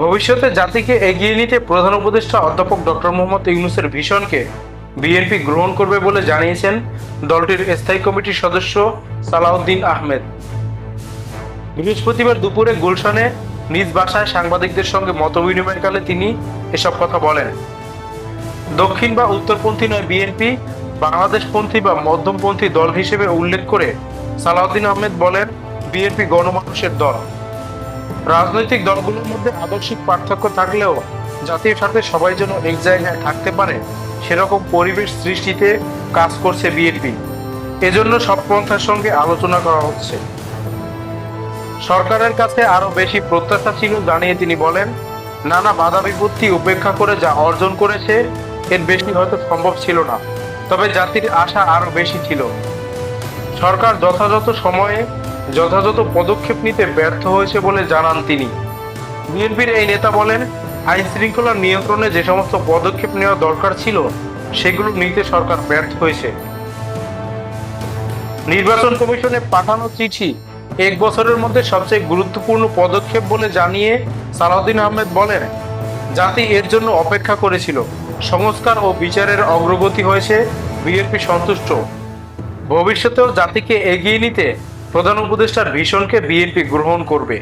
ভবিষ্যতে জাতিকে এগিয়ে নিতে প্রধান উপদেষ্টা অধ্যাপক ডক্টর মোহাম্মদ ইউনুসের ভিশনকে বিএনপি গ্রহণ করবে বলে জানিয়েছেন দলটির স্থায়ী কমিটির সদস্য সালাউদ্দিন আহমেদ। বৃহস্পতিবার দুপুরে গুলশানে নিজ বাসায় সাংবাদিকদের সঙ্গে মতবিনিময়কালে তিনি এসব কথা বলেন। দক্ষিণ বা উত্তরপন্থী নয় বিএনপি, বাংলাদেশপন্থী বা মধ্যমপন্থী দল হিসেবে উল্লেখ করে সালাউদ্দিন আহমেদ বলেন, বিএনপি গণমানুষের দল। রাজনৈতিক দলগুলোর মধ্যে আদর্শিক পার্থক্য থাকলেও জাতীয় স্বার্থে সবাই যেন এক জায়গায় থাকতে পারে, সেরকম পরিবেশ সৃষ্টিতে কাজ করছে বিএনপি এজন্য সব পন্থার সঙ্গে আলোচনা করা হচ্ছে। সরকারের কাছে আরও বেশি প্রত্যাশা ছিল জানিয়ে তিনি বলেন, নানা বাধা বিপত্তি উপেক্ষা করে যা অর্জন করেছে, এর বেশি হয়তো সম্ভব ছিল না, তবে জাতির আশা আরও বেশি ছিল। সরকার যথাযথ সময়ে যথাযথ পদক্ষেপ নিতে ব্যর্থ হয়েছে বলে জানান তিনি। বিএনপির এই নেতা বলেন আইন শৃঙ্খলা নিয়ন্ত্রণে যে সমস্ত পদক্ষেপ নেওয়া দরকার ছিল, সেগুলো নিতে সরকার ব্যর্থ হয়েছে। নির্বাচন কমিশনে পাঠানো চিঠি এক বছরের মধ্যে সবচেয়ে গুরুত্বপূর্ণ পদক্ষেপ বলে জানিয়ে সালাউদ্দিন আহমেদ বলেন, জাতি এর জন্য অপেক্ষা করেছিল। সংস্কার ও বিচারের অগ্রগতি হয়েছে, বিএনপি সন্তুষ্ট। ভবিষ্যতেও জাতিকে এগিয়ে নিতে প্রধান উপদেষ্টা ভীষণকে বিএনপি গ্রহণ করবে।